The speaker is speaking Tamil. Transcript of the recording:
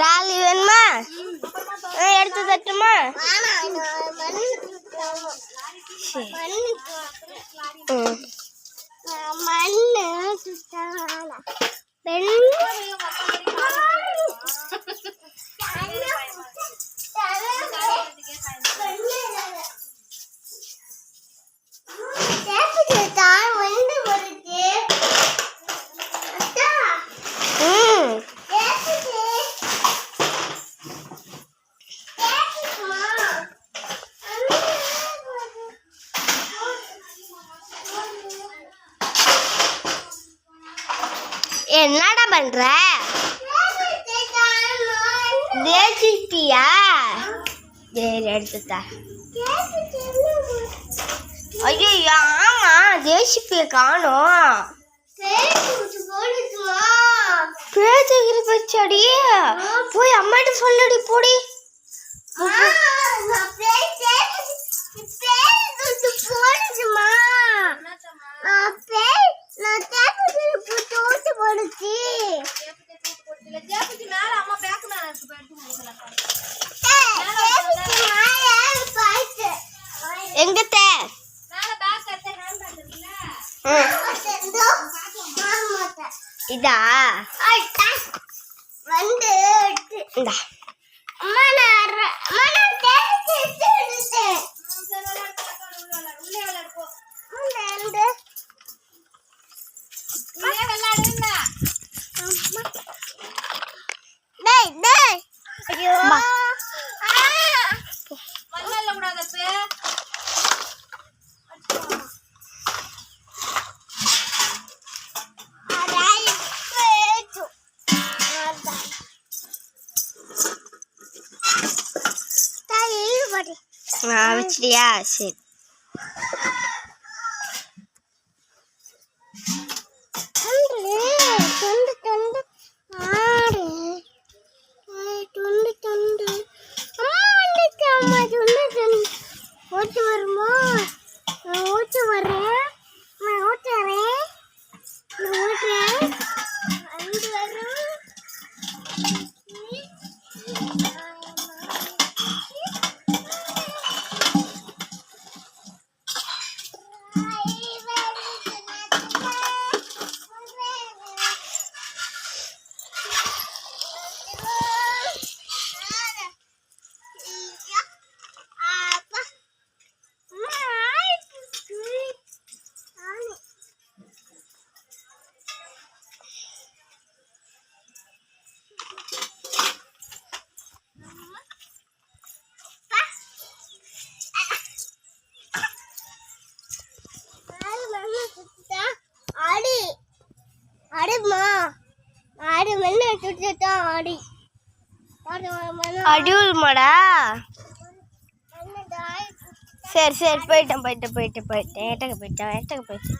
ராலி வேணுமா? எடுத்து தட்டுமா. மண்ணு. என்னடா பண்ற? தேசிப்பியா சரி எடுத்துட்டா. ஐயோ ஆமா தேசிப்பிய காணோம். பேசுகிற பச்சடி போய் அம்மாட்ட சொல்லடி போடி. எங்கத்த இதா? வந்து இந்தா. அம்மா நான் அம்மா நான் தேடி எடுத்தேன். டேய் தொண்டு தொண்டு ஓட்டு வருமா நான் ஓட்டு வரேன் நான் ஓட்டு வரேன் நான் ஓட்டுறேன் அஞ்சு வரும் Bye. தாய்? சரி சரி போயிட்டேன் போயிட்டேன் போயிட்டேன் போயிட்டேன். ஏட்டக்க போயிட்டேன் ஏட்டக்க போயிட்டேன்.